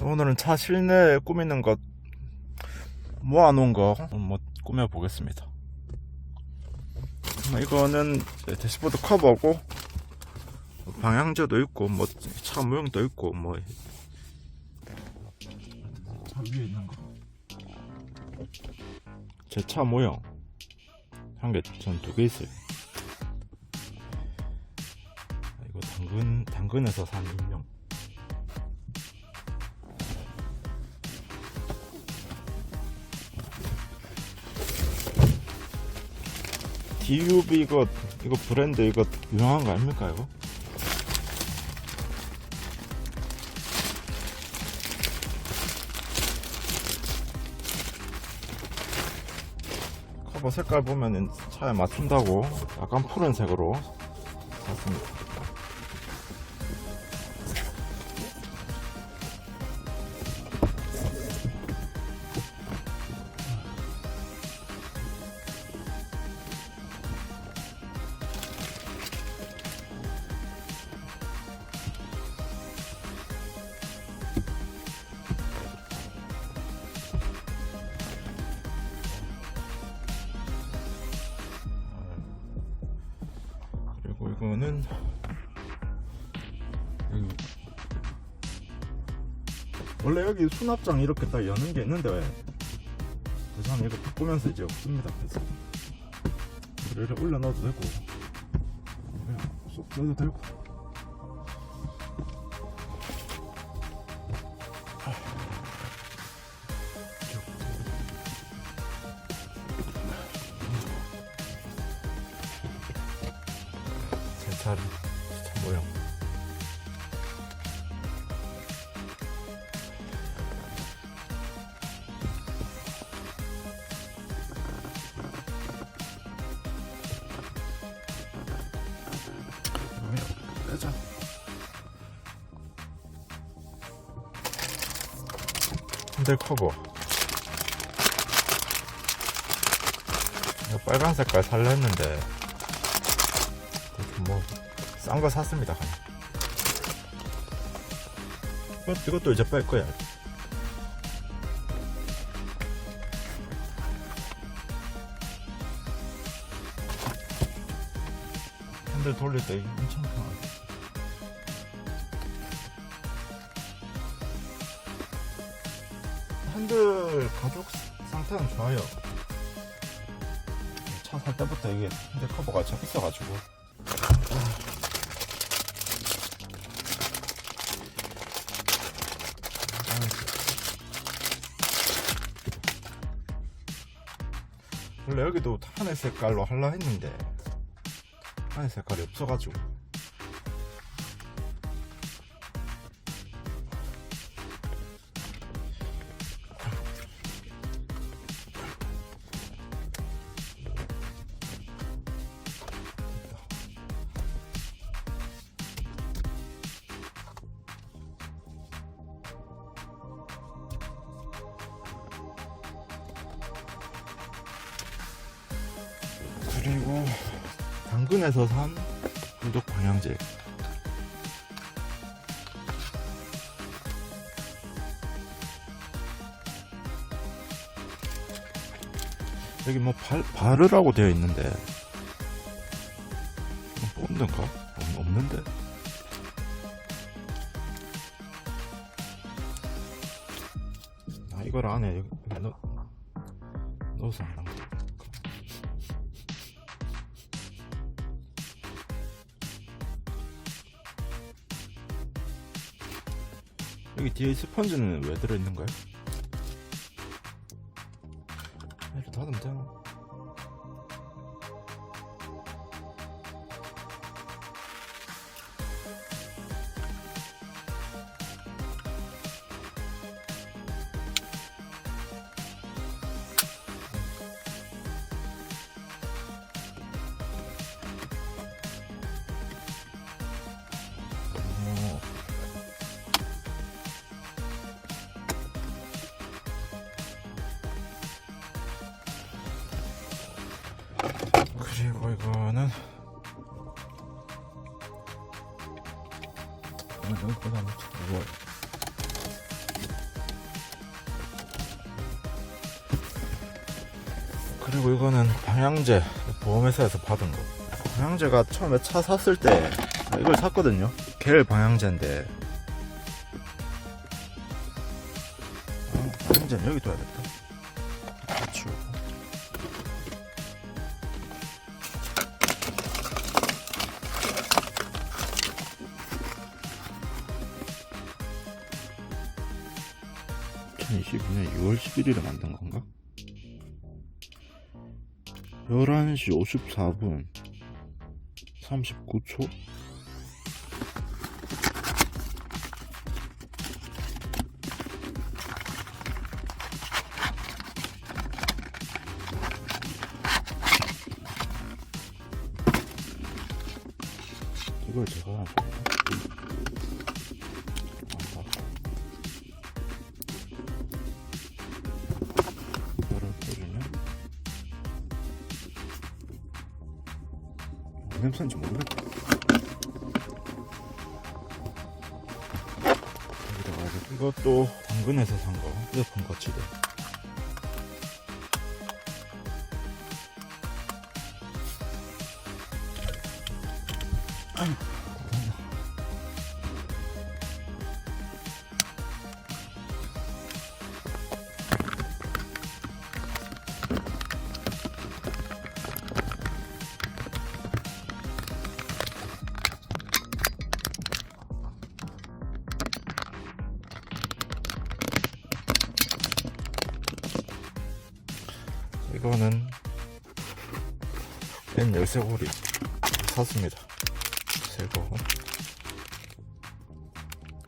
오늘은 차 실내 꾸미는 것 모아놓은 거뭐 꾸며 보겠습니다. 이거는 대시보드 커버고 방향제도 있고 뭐 차 모형도 있고 뭐 차 위에 있는 거. 제 차 모형 한 개, 전 두 개 있어요. 아, 이거 당근 당근에서 산 인형. DUB 이거 이거 브랜드 이거 유명한 거 아닙니까 이거? 커버 색깔 보면 차에 맞춘다고 약간 푸른색으로 샀습니다. 이거는 여기 원래 여기 수납장 이렇게 딱 여는 게 있는데 왜? 그래서 이거 바꾸면서 이제 없습니다. 그래서 이렇게 올려 넣어도 되고. 그냥 쏙 넣어도 되고 그러면 빼자. 핸들 커버. 빨간 색깔 살려 했는데. 뭐 싼거 샀습니다. 이것- 이것도 이제 뺄 거야. 핸들 돌릴 때 엄청 편하게. 핸들 가죽 상태는 좋아요. 차 살 때부터 이게 핸들 커버가 좀 있어가지고 원래 여기도 하늘 색깔로 하려 했는데 하늘 색깔이 없어가지고 그리고 당근에서 산 구독 방향제. 여기 뭐 발, 바르라고 되어 있는데. 뭐 뽑는가? 없- 없는데? 아 이걸 안에 넣, 넣어서 안 나온 여기 뒤에 스펀지는 왜 들어있는 거야? 이렇게 닫으면 되나? 이거는 이건 보다 무척 무거워요. 그리고 이거는 방향제 보험회사에서 받은 거. 방향제가 처음에 차 샀을 때 아, 이걸 샀거든요. 겔 방향제인데. 아, 방향제는 여기 둬야겠다. (2022년 6월 11일에 만든 건가? 11시 54분 39초? 이걸 제가 냄새인지 모르겠다. 여기다가 이것도 당근에서 산 거. 휴대폰 거치대. 아이 이거는 N 열쇠고리 샀습니다. 새거.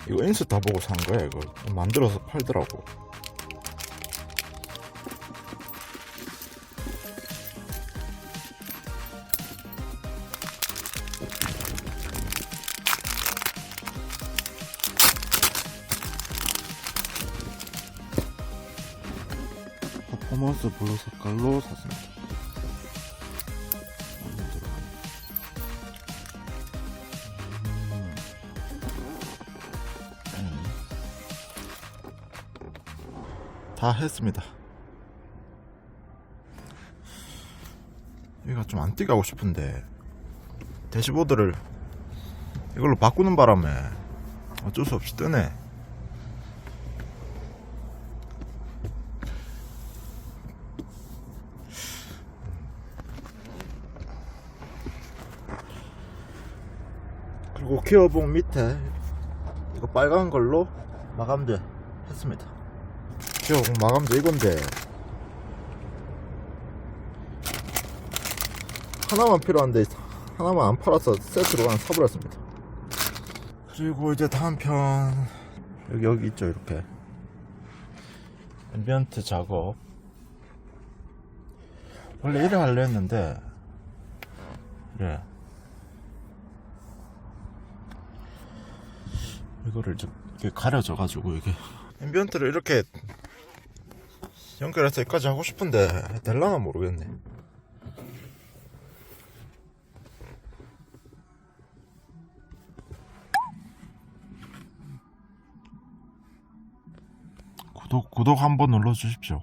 이거 인스타 보고 산 거야 이거 만들어서 팔더라고. 퍼포먼스 블루 색깔로 샀습니다. 음. 음. 다 했습니다. 여기가 좀안 뛰게 하고 싶은데 대시보드를 이걸로 바꾸는 바람에 어쩔 수 없이 뜨네. 그리고 기어봉 밑에 이거 빨간 걸로 마감재 했습니다. 기어봉 마감재 이건데 하나만 필요한데 하나만 안 팔아서 세트로 하나 사버렸습니다. 그리고 이제 다음 편 여기 여기 있죠 이렇게 앰비언트 작업 원래 이래 하려 했는데 이래 이거를 좀 이렇게 가려져 가지고 이게. 앰비언트를 이렇게 연결해서 여기까지 하고 싶은데 될라나 모르겠네. 구독 구독 한번 눌러 주십시오